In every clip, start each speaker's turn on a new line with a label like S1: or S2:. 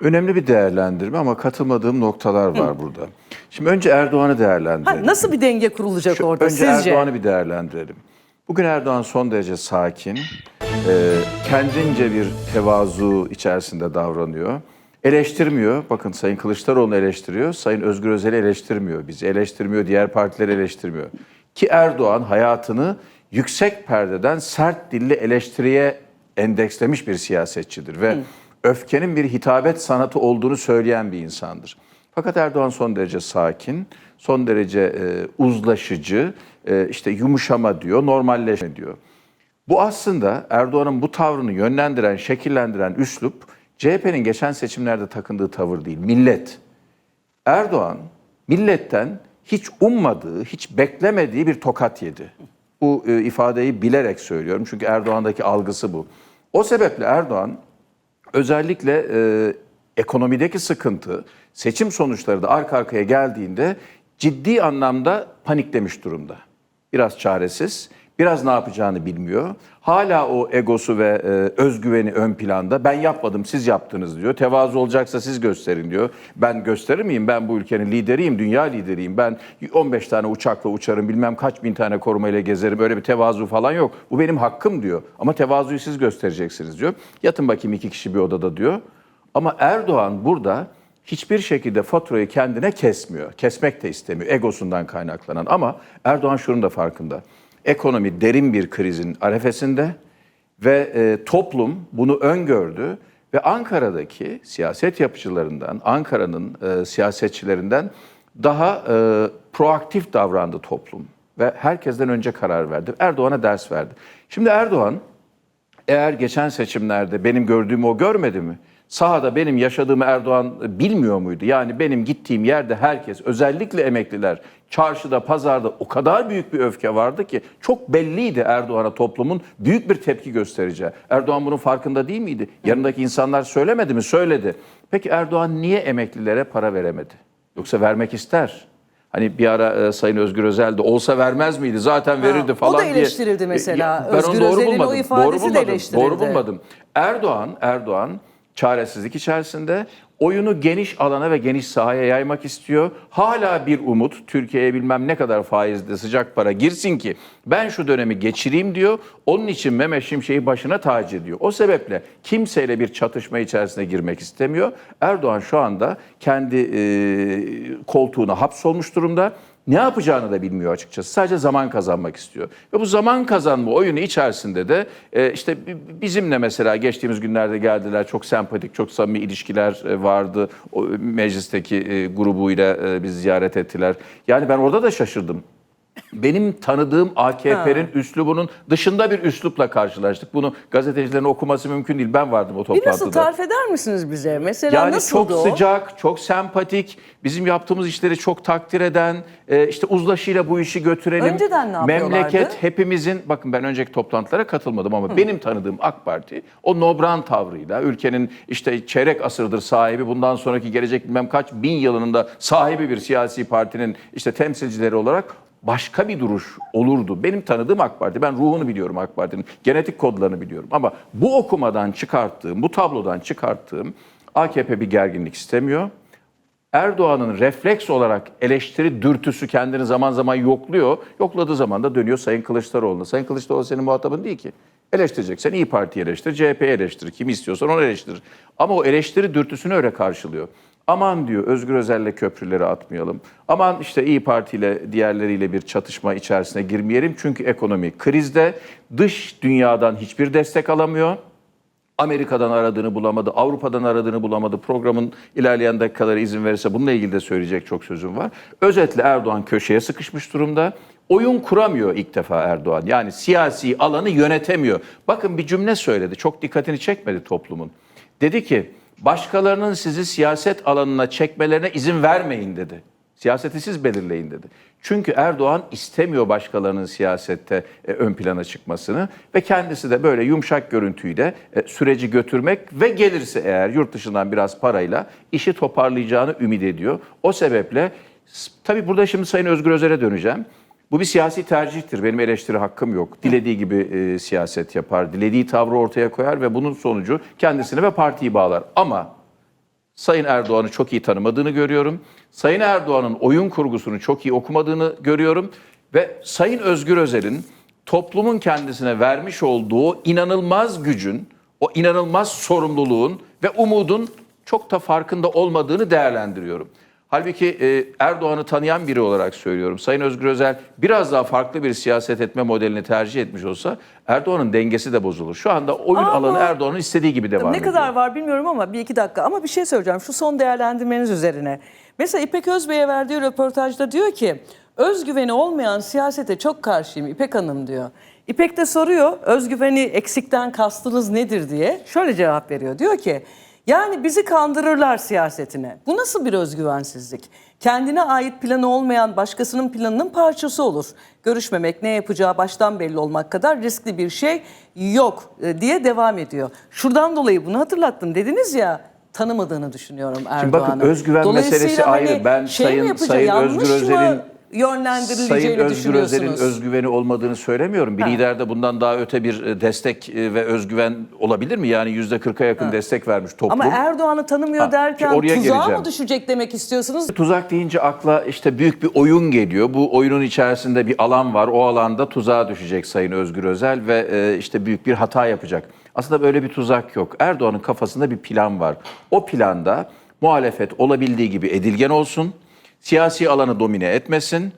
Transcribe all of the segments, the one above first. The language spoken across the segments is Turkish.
S1: Önemli bir değerlendirme ama katılmadığım noktalar var burada. Şimdi önce Erdoğan'ı
S2: Ha,
S1: değerlendirelim.
S2: nasıl bir denge kurulacak
S1: Şu-
S2: orada
S1: önce
S2: sizce?
S1: Erdoğan'ı bir değerlendirelim. Bugün Erdoğan son derece sakin, e, kendince bir tevazu içerisinde davranıyor. Eleştirmiyor. Bakın Sayın Kılıçdaroğlu eleştiriyor, Sayın Özgür Özel'i eleştirmiyor. Bizi eleştirmiyor, diğer partileri eleştirmiyor. Ki Erdoğan hayatını yüksek perdeden sert dilli eleştiriye endekslemiş bir siyasetçidir ve öfkenin bir hitabet sanatı olduğunu söyleyen bir insandır. Fakat Erdoğan son derece sakin, son derece e, uzlaşıcı, e, işte yumuşama diyor, normalleşme diyor. Bu aslında Erdoğan'ın bu tavrını yönlendiren, şekillendiren üslup CHP'nin geçen seçimlerde takındığı tavır değil, millet. Erdoğan milletten hiç ummadığı, hiç beklemediği bir tokat yedi. Bu e, ifadeyi bilerek söylüyorum çünkü Erdoğan'daki algısı bu. O sebeple Erdoğan özellikle e, ekonomideki sıkıntı, seçim sonuçları da arka arkaya geldiğinde ciddi anlamda paniklemiş durumda. Biraz çaresiz, biraz ne yapacağını bilmiyor. Hala o egosu ve e, özgüveni ön planda. Ben yapmadım, siz yaptınız diyor. Tevazu olacaksa siz gösterin diyor. Ben gösterir miyim? Ben bu ülkenin lideriyim, dünya lideriyim. Ben 15 tane uçakla uçarım, bilmem kaç bin tane korumayla gezerim. Öyle bir tevazu falan yok. Bu benim hakkım diyor. Ama tevazuyu siz göstereceksiniz diyor. Yatın bakayım iki kişi bir odada diyor. Ama Erdoğan burada hiçbir şekilde faturayı kendine kesmiyor. Kesmek de istemiyor egosundan kaynaklanan. Ama Erdoğan şunun da farkında. Ekonomi derin bir krizin arefesinde ve e, toplum bunu öngördü ve Ankara'daki siyaset yapıcılarından, Ankara'nın e, siyasetçilerinden daha e, proaktif davrandı toplum ve herkesten önce karar verdi. Erdoğan'a ders verdi. Şimdi Erdoğan eğer geçen seçimlerde benim gördüğümü o görmedi mi? Sahada benim yaşadığımı Erdoğan bilmiyor muydu? Yani benim gittiğim yerde herkes, özellikle emekliler, çarşıda, pazarda o kadar büyük bir öfke vardı ki çok belliydi Erdoğan'a toplumun büyük bir tepki göstereceği. Erdoğan bunun farkında değil miydi? Yanındaki insanlar söylemedi mi? Söyledi. Peki Erdoğan niye emeklilere para veremedi? Yoksa vermek ister. Hani bir ara e, Sayın Özgür Özel de olsa vermez miydi? Zaten verirdi falan
S2: o da
S1: diye.
S2: eleştirildi mesela.
S1: Ya, ben onu
S2: Özgür
S1: doğru
S2: Özel'in o ifadesi
S1: doğru
S2: de
S1: bulmadım.
S2: eleştirildi.
S1: Doğru bulmadım. Erdoğan, Erdoğan çaresizlik içerisinde oyunu geniş alana ve geniş sahaya yaymak istiyor. Hala bir umut Türkiye'ye bilmem ne kadar faizli sıcak para girsin ki ben şu dönemi geçireyim diyor. Onun için Mehmet Şimşek'i başına tac ediyor. O sebeple kimseyle bir çatışma içerisine girmek istemiyor. Erdoğan şu anda kendi e, koltuğuna hapsolmuş durumda ne yapacağını da bilmiyor açıkçası. Sadece zaman kazanmak istiyor. Ve bu zaman kazanma oyunu içerisinde de e, işte bi- bizimle mesela geçtiğimiz günlerde geldiler. Çok sempatik, çok samimi ilişkiler e, vardı. O meclisteki e, grubuyla e, bizi ziyaret ettiler. Yani ben orada da şaşırdım. Benim tanıdığım AKP'nin üslubunun dışında bir üslupla karşılaştık. Bunu gazetecilerin okuması mümkün değil. Ben vardım o
S2: Bir
S1: toplantıda.
S2: nasıl tarif eder misiniz bize? Mesela
S1: Yani
S2: nasıldı
S1: çok
S2: o?
S1: sıcak, çok sempatik, bizim yaptığımız işleri çok takdir eden, e, işte uzlaşıyla bu işi götürelim.
S2: Önceden ne yapıyorlardı?
S1: Memleket hepimizin, bakın ben önceki toplantılara katılmadım ama benim tanıdığım AK Parti o nobran tavrıyla, ülkenin işte çeyrek asırdır sahibi, bundan sonraki gelecek bilmem kaç bin yılının da sahibi bir siyasi partinin işte temsilcileri olarak başka bir duruş olurdu. Benim tanıdığım AK Parti, ben ruhunu biliyorum AK Parti'nin, genetik kodlarını biliyorum. Ama bu okumadan çıkarttığım, bu tablodan çıkarttığım AKP bir gerginlik istemiyor. Erdoğan'ın refleks olarak eleştiri dürtüsü kendini zaman zaman yokluyor. Yokladığı zaman da dönüyor Sayın Kılıçdaroğlu'na. Sayın Kılıçdaroğlu senin muhatabın değil ki. Eleştireceksen İyi Parti'yi eleştir, CHP'yi eleştir, kimi istiyorsan onu eleştir. Ama o eleştiri dürtüsünü öyle karşılıyor. Aman diyor Özgür Özel'le köprüleri atmayalım. Aman işte İyi Parti ile diğerleriyle bir çatışma içerisine girmeyelim. Çünkü ekonomi krizde. Dış dünyadan hiçbir destek alamıyor. Amerika'dan aradığını bulamadı, Avrupa'dan aradığını bulamadı. Programın ilerleyen dakikaları izin verirse bununla ilgili de söyleyecek çok sözüm var. Özetle Erdoğan köşeye sıkışmış durumda. Oyun kuramıyor ilk defa Erdoğan. Yani siyasi alanı yönetemiyor. Bakın bir cümle söyledi. Çok dikkatini çekmedi toplumun. Dedi ki başkalarının sizi siyaset alanına çekmelerine izin vermeyin dedi. Siyaseti siz belirleyin dedi. Çünkü Erdoğan istemiyor başkalarının siyasette e, ön plana çıkmasını ve kendisi de böyle yumuşak görüntüyle e, süreci götürmek ve gelirse eğer yurt dışından biraz parayla işi toparlayacağını ümit ediyor. O sebeple tabii burada şimdi Sayın Özgür Özel'e döneceğim. Bu bir siyasi tercihtir. Benim eleştiri hakkım yok. Dilediği gibi e, siyaset yapar, dilediği tavrı ortaya koyar ve bunun sonucu kendisini ve partiyi bağlar. Ama Sayın Erdoğan'ı çok iyi tanımadığını görüyorum. Sayın Erdoğan'ın oyun kurgusunu çok iyi okumadığını görüyorum. Ve Sayın Özgür Özel'in toplumun kendisine vermiş olduğu inanılmaz gücün, o inanılmaz sorumluluğun ve umudun çok da farkında olmadığını değerlendiriyorum. Halbuki e, Erdoğan'ı tanıyan biri olarak söylüyorum. Sayın Özgür Özel biraz daha farklı bir siyaset etme modelini tercih etmiş olsa Erdoğan'ın dengesi de bozulur. Şu anda oyun
S2: Ama-
S1: alanı Erdoğan'ın istediği gibi devam
S2: Ne
S1: ediyor.
S2: kadar var bilmiyorum ama bir iki dakika. Ama bir şey söyleyeceğim şu son değerlendirmeniz üzerine. Mesela İpek Özbey'e verdiği röportajda diyor ki özgüveni olmayan siyasete çok karşıyım İpek Hanım diyor. İpek de soruyor özgüveni eksikten kastınız nedir diye. Şöyle cevap veriyor. Diyor ki yani bizi kandırırlar siyasetine. Bu nasıl bir özgüvensizlik? Kendine ait planı olmayan başkasının planının parçası olur. Görüşmemek, ne yapacağı baştan belli olmak kadar riskli bir şey yok e, diye devam ediyor. Şuradan dolayı bunu hatırlattım dediniz ya tanımadığını düşünüyorum Erdoğan'ı.
S1: Şimdi bakın özgüven meselesi
S2: Dolayısıyla
S1: ayrı.
S2: hani
S1: Ben
S2: şey
S1: Sayın- Sayın Özgür Özel'in-
S2: yönlendirileceğini
S1: Sayın Özgür Özel'in özgüveni olmadığını söylemiyorum. Bir
S2: Ha.
S1: liderde bundan daha öte bir e, destek e, ve özgüven olabilir mi? Yani yüzde 40'a yakın destek vermiş toplum.
S2: Ama Erdoğan'ı tanımıyor
S1: Ha,
S2: derken
S1: oraya
S2: tuzağa
S1: geleceğim.
S2: mı düşecek demek istiyorsunuz?
S1: Tuzak deyince akla işte büyük bir oyun geliyor. Bu oyunun içerisinde bir alan var. O alanda tuzağa düşecek Sayın Özgür Özel ve e, işte büyük bir hata yapacak. Aslında böyle bir tuzak yok. Erdoğan'ın kafasında bir plan var. O planda muhalefet olabildiği gibi edilgen olsun, siyasi alanı domine etmesin,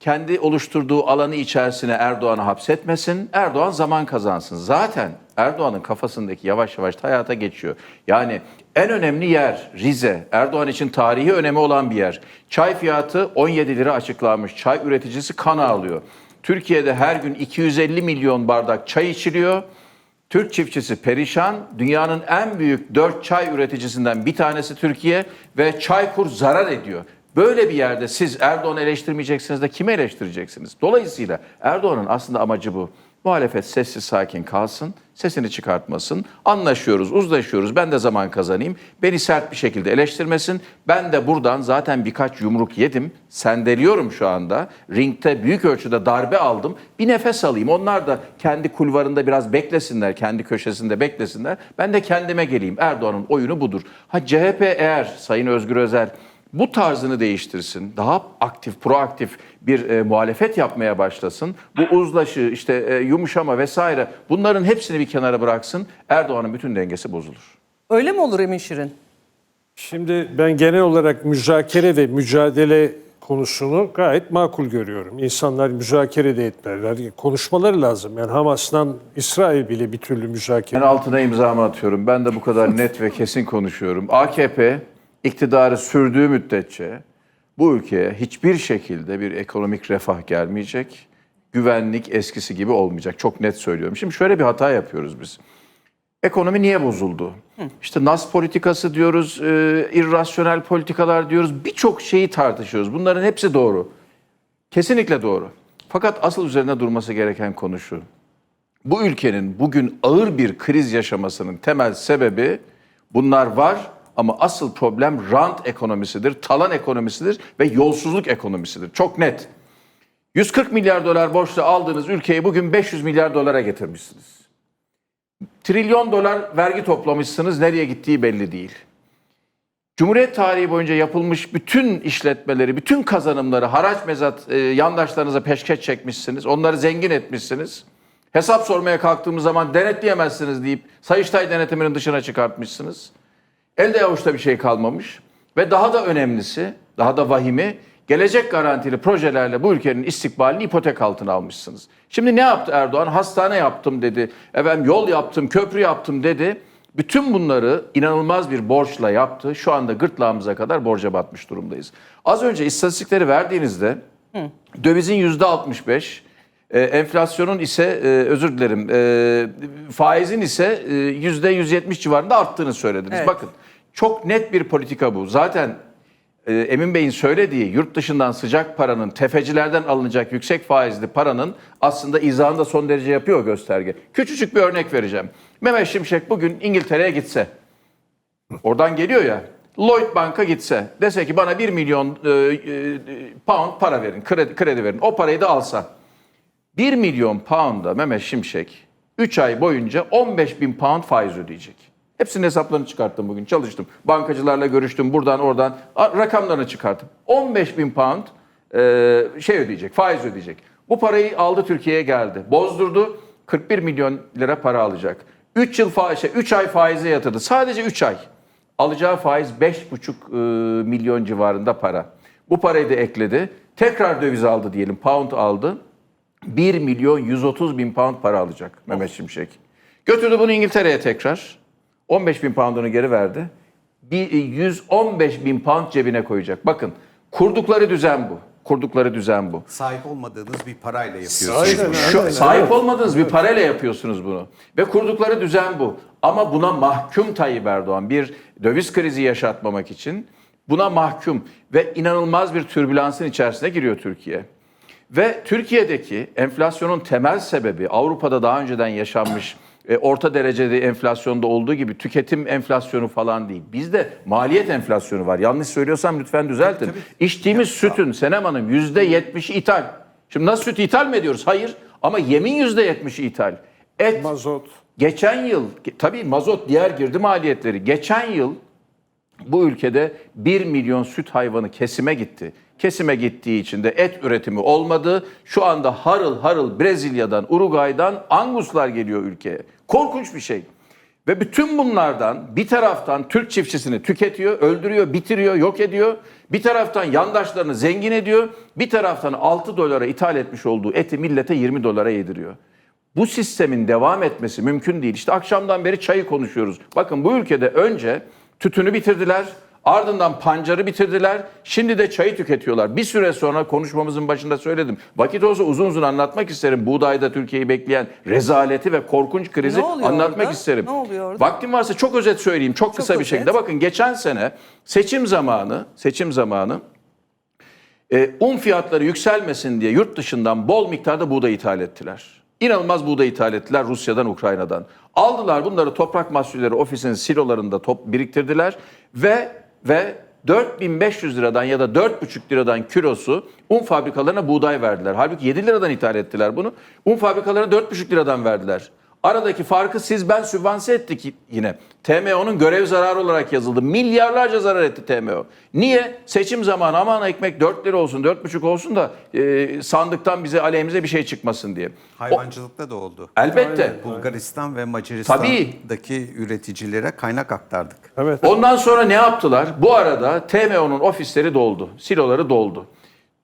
S1: kendi oluşturduğu alanı içerisine Erdoğan'ı hapsetmesin, Erdoğan zaman kazansın. Zaten Erdoğan'ın kafasındaki yavaş yavaş hayata geçiyor. Yani en önemli yer Rize. Erdoğan için tarihi önemi olan bir yer. Çay fiyatı 17 lira açıklanmış. Çay üreticisi kan ağlıyor. Türkiye'de her gün 250 milyon bardak çay içiliyor. Türk çiftçisi perişan. Dünyanın en büyük 4 çay üreticisinden bir tanesi Türkiye ve Çaykur zarar ediyor. Böyle bir yerde siz Erdoğan'ı eleştirmeyeceksiniz de kimi eleştireceksiniz? Dolayısıyla Erdoğan'ın aslında amacı bu. Muhalefet sessiz sakin kalsın, sesini çıkartmasın. Anlaşıyoruz, uzlaşıyoruz. Ben de zaman kazanayım. Beni sert bir şekilde eleştirmesin. Ben de buradan zaten birkaç yumruk yedim. Sendeliyorum şu anda. Ringte büyük ölçüde darbe aldım. Bir nefes alayım. Onlar da kendi kulvarında biraz beklesinler, kendi köşesinde beklesinler. Ben de kendime geleyim. Erdoğan'ın oyunu budur. Ha CHP eğer Sayın Özgür Özel bu tarzını değiştirsin, daha aktif, proaktif bir e, muhalefet yapmaya başlasın. Bu uzlaşı, işte e, yumuşama vesaire bunların hepsini bir kenara bıraksın. Erdoğan'ın bütün dengesi bozulur.
S2: Öyle mi olur Emin Şirin?
S3: Şimdi ben genel olarak müzakere ve mücadele konusunu gayet makul görüyorum. İnsanlar müzakere de etmeler, konuşmaları lazım. Yani Hamas'tan İsrail bile bir türlü müzakere.
S1: Ben altına imzamı atıyorum. Ben de bu kadar net ve kesin konuşuyorum. AKP iktidarı sürdüğü müddetçe bu ülkeye hiçbir şekilde bir ekonomik refah gelmeyecek. Güvenlik eskisi gibi olmayacak. Çok net söylüyorum. Şimdi şöyle bir hata yapıyoruz biz. Ekonomi niye bozuldu? İşte nas politikası diyoruz, e, irrasyonel politikalar diyoruz. Birçok şeyi tartışıyoruz. Bunların hepsi doğru. Kesinlikle doğru. Fakat asıl üzerine durması gereken konu şu. Bu ülkenin bugün ağır bir kriz yaşamasının temel sebebi bunlar var ama asıl problem rant ekonomisidir, talan ekonomisidir ve yolsuzluk ekonomisidir. Çok net. 140 milyar dolar borçla aldığınız ülkeyi bugün 500 milyar dolara getirmişsiniz. Trilyon dolar vergi toplamışsınız, nereye gittiği belli değil. Cumhuriyet tarihi boyunca yapılmış bütün işletmeleri, bütün kazanımları haraç mezat e, yandaşlarınıza peşkeş çekmişsiniz. Onları zengin etmişsiniz. Hesap sormaya kalktığımız zaman denetleyemezsiniz deyip Sayıştay denetiminin dışına çıkartmışsınız. Elde avuçta bir şey kalmamış. Ve daha da önemlisi, daha da vahimi, gelecek garantili projelerle bu ülkenin istikbalini ipotek altına almışsınız. Şimdi ne yaptı Erdoğan? Hastane yaptım dedi, efendim yol yaptım, köprü yaptım dedi. Bütün bunları inanılmaz bir borçla yaptı. Şu anda gırtlağımıza kadar borca batmış durumdayız. Az önce istatistikleri verdiğinizde dövizin yüzde 65, e, enflasyonun ise e, özür dilerim e, faizin ise e, yüzde 170 civarında arttığını söylediniz.
S2: Evet.
S1: Bakın çok net bir politika bu. Zaten e, Emin Bey'in söylediği yurt dışından sıcak paranın, tefecilerden alınacak yüksek faizli paranın aslında izahını da son derece yapıyor gösterge. Küçücük bir örnek vereceğim. Mehmet Şimşek bugün İngiltere'ye gitse, oradan geliyor ya, Lloyd Bank'a gitse, dese ki bana 1 milyon e, e, pound para verin, kredi, kredi verin. O parayı da alsa, 1 milyon pound'a Mehmet Şimşek 3 ay boyunca 15 bin pound faiz ödeyecek. Hepsinin hesaplarını çıkarttım bugün. Çalıştım. Bankacılarla görüştüm. Buradan oradan rakamlarını çıkarttım. 15 bin pound e, şey ödeyecek, faiz ödeyecek. Bu parayı aldı Türkiye'ye geldi. Bozdurdu. 41 milyon lira para alacak. 3 yıl fa- şey, 3 ay faize yatırdı. Sadece 3 ay. Alacağı faiz 5,5 e, milyon civarında para. Bu parayı da ekledi. Tekrar döviz aldı diyelim. Pound aldı. 1 milyon 130 bin pound para alacak Mehmet Şimşek. Götürdü bunu İngiltere'ye tekrar. 15 bin poundunu geri verdi. Bir, 115 bin pound cebine koyacak. Bakın kurdukları düzen bu. Kurdukları düzen bu.
S4: Sahip olmadığınız bir parayla yapıyorsunuz.
S3: Aynen,
S1: Şu,
S3: aynen.
S1: sahip olmadığınız bir parayla yapıyorsunuz bunu. Ve kurdukları düzen bu. Ama buna mahkum Tayyip Erdoğan bir döviz krizi yaşatmamak için buna mahkum ve inanılmaz bir türbülansın içerisine giriyor Türkiye. Ve Türkiye'deki enflasyonun temel sebebi Avrupa'da daha önceden yaşanmış e, orta derecede enflasyonda olduğu gibi tüketim enflasyonu falan değil. Bizde maliyet enflasyonu var. Yanlış söylüyorsam lütfen düzeltin. İçtiğimiz sütün Senem Hanım %70'i ithal. Şimdi nasıl süt ithal mi ediyoruz? Hayır. Ama yemin %70'i ithal. Et
S3: Mazot.
S1: Geçen yıl, tabii mazot diğer girdi maliyetleri. Geçen yıl bu ülkede 1 milyon süt hayvanı kesime gitti. Kesime gittiği için de et üretimi olmadı. Şu anda harıl harıl Brezilya'dan, Uruguay'dan anguslar geliyor ülkeye. Korkunç bir şey. Ve bütün bunlardan bir taraftan Türk çiftçisini tüketiyor, öldürüyor, bitiriyor, yok ediyor. Bir taraftan yandaşlarını zengin ediyor. Bir taraftan 6 dolara ithal etmiş olduğu eti millete 20 dolara yediriyor. Bu sistemin devam etmesi mümkün değil. İşte akşamdan beri çayı konuşuyoruz. Bakın bu ülkede önce tütünü bitirdiler. Ardından pancarı bitirdiler. Şimdi de çayı tüketiyorlar. Bir süre sonra konuşmamızın başında söyledim. Vakit olsa uzun uzun anlatmak isterim. Buğdayda Türkiye'yi bekleyen rezaleti ve korkunç krizi anlatmak
S2: orada?
S1: isterim.
S2: Ne oluyor orada?
S1: Vaktim varsa çok özet söyleyeyim. Çok, kısa bir
S2: özet.
S1: şekilde. Bakın geçen sene seçim zamanı, seçim zamanı e, un fiyatları yükselmesin diye yurt dışından bol miktarda buğday ithal ettiler. İnanılmaz buğday ithal ettiler Rusya'dan, Ukrayna'dan. Aldılar bunları Toprak Mahsulleri Ofisi'nin silolarında top biriktirdiler ve ve 4500 liradan ya da 4,5 liradan kilosu un fabrikalarına buğday verdiler. Halbuki 7 liradan ithal ettiler bunu. Un fabrikalarına 4,5 liradan verdiler. Aradaki farkı siz ben sübvanse ettik yine. TMO'nun görev zararı olarak yazıldı. Milyarlarca zarar etti TMO. Niye? Seçim zamanı aman ekmek 4 lira olsun 4,5 olsun da e, sandıktan bize aleyhimize bir şey çıkmasın diye. O-
S4: Hayvancılıkta da oldu.
S1: elbette.
S4: Bulgaristan ve Macaristan'daki üreticilere kaynak aktardık.
S3: Evet.
S1: Ondan sonra ne yaptılar? Bu arada TMO'nun ofisleri doldu. Siloları doldu.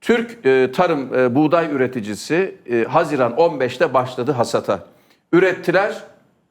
S1: Türk e, tarım e, buğday üreticisi e, Haziran 15'te başladı hasata. Ürettiler.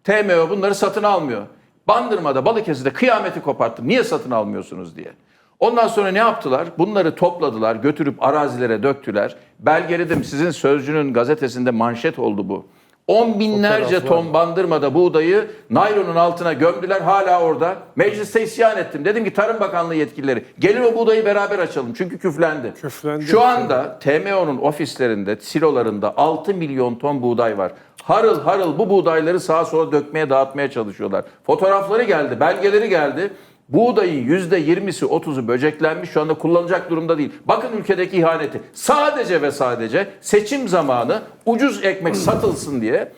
S1: TMO bunları satın almıyor. Bandırma'da Balıkesir'de kıyameti koparttı. Niye satın almıyorsunuz diye. Ondan sonra ne yaptılar? Bunları topladılar, götürüp arazilere döktüler. Belgeledim sizin Sözcü'nün gazetesinde manşet oldu bu. On binlerce ton bandırmada buğdayı naylonun altına gömdüler hala orada. Mecliste isyan ettim. Dedim ki Tarım Bakanlığı yetkilileri gelin o buğdayı beraber açalım. Çünkü küflendi.
S3: Küflendi.
S1: Şu anda TMO'nun ofislerinde, silolarında 6 milyon ton buğday var. Harıl harıl bu buğdayları sağa sola dökmeye, dağıtmaya çalışıyorlar. Fotoğrafları geldi, belgeleri geldi. Buğdayın %20'si 30'u böceklenmiş şu anda kullanılacak durumda değil. Bakın ülkedeki ihaneti. Sadece ve sadece seçim zamanı ucuz ekmek satılsın diye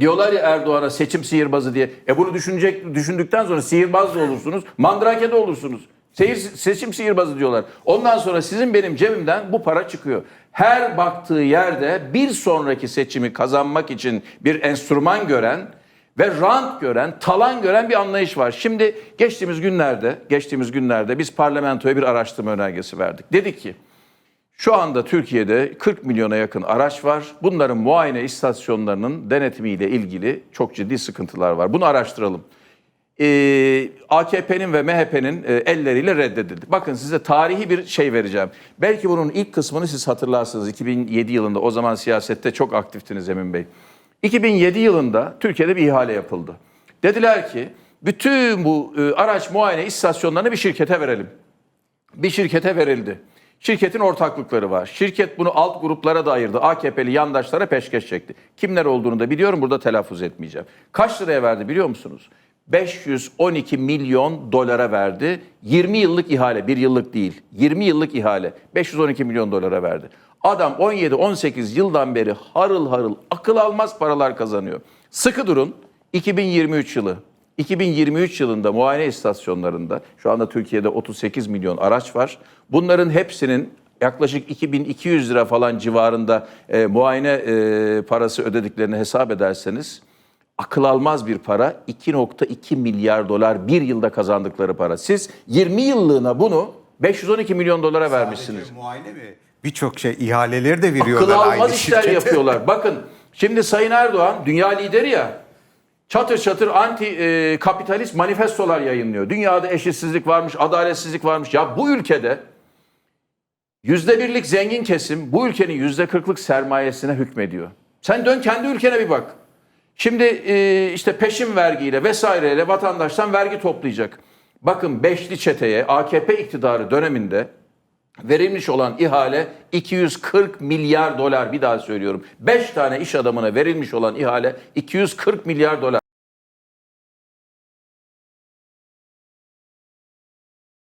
S1: Diyorlar ya Erdoğan'a seçim sihirbazı diye. E bunu düşünecek düşündükten sonra sihirbaz da olursunuz, mandrake de olursunuz. Seyir, seçim sihirbazı diyorlar. Ondan sonra sizin benim cebimden bu para çıkıyor. Her baktığı yerde bir sonraki seçimi kazanmak için bir enstrüman gören ve rant gören, talan gören bir anlayış var. Şimdi geçtiğimiz günlerde, geçtiğimiz günlerde biz parlamentoya bir araştırma önergesi verdik. Dedik ki şu anda Türkiye'de 40 milyona yakın araç var. Bunların muayene istasyonlarının denetimiyle ilgili çok ciddi sıkıntılar var. Bunu araştıralım. Ee, AKP'nin ve MHP'nin e, elleriyle reddedildi. Bakın size tarihi bir şey vereceğim. Belki bunun ilk kısmını siz hatırlarsınız. 2007 yılında o zaman siyasette çok aktiftiniz Emin Bey. 2007 yılında Türkiye'de bir ihale yapıldı. Dediler ki bütün bu e, araç muayene istasyonlarını bir şirkete verelim bir şirkete verildi. Şirketin ortaklıkları var. Şirket bunu alt gruplara da ayırdı. AKP'li yandaşlara peşkeş çekti. Kimler olduğunu da biliyorum burada telaffuz etmeyeceğim. Kaç liraya verdi biliyor musunuz? 512 milyon dolara verdi. 20 yıllık ihale, bir yıllık değil. 20 yıllık ihale. 512 milyon dolara verdi. Adam 17-18 yıldan beri harıl harıl akıl almaz paralar kazanıyor. Sıkı durun 2023 yılı 2023 yılında muayene istasyonlarında şu anda Türkiye'de 38 milyon araç var. Bunların hepsinin yaklaşık 2200 lira falan civarında e, muayene e, parası ödediklerini hesap ederseniz akıl almaz bir para 2.2 milyar dolar bir yılda kazandıkları para. Siz 20 yıllığına bunu 512 milyon dolara vermişsiniz.
S4: Sadece muayene mi? Birçok şey ihaleleri de veriyorlar
S1: Akıl
S4: aynı
S1: almaz işler
S4: şirkete.
S1: yapıyorlar. Bakın şimdi Sayın Erdoğan dünya lideri ya. Çatır çatır anti e, kapitalist manifestolar yayınlıyor. Dünyada eşitsizlik varmış, adaletsizlik varmış. Ya bu ülkede yüzde birlik zengin kesim bu ülkenin yüzde kırklık sermayesine hükmediyor. Sen dön kendi ülkene bir bak. Şimdi e, işte peşin vergiyle vesaireyle vatandaştan vergi toplayacak. Bakın beşli çeteye AKP iktidarı döneminde verilmiş olan ihale 240 milyar dolar bir daha söylüyorum. 5 tane iş adamına verilmiş olan ihale 240 milyar dolar.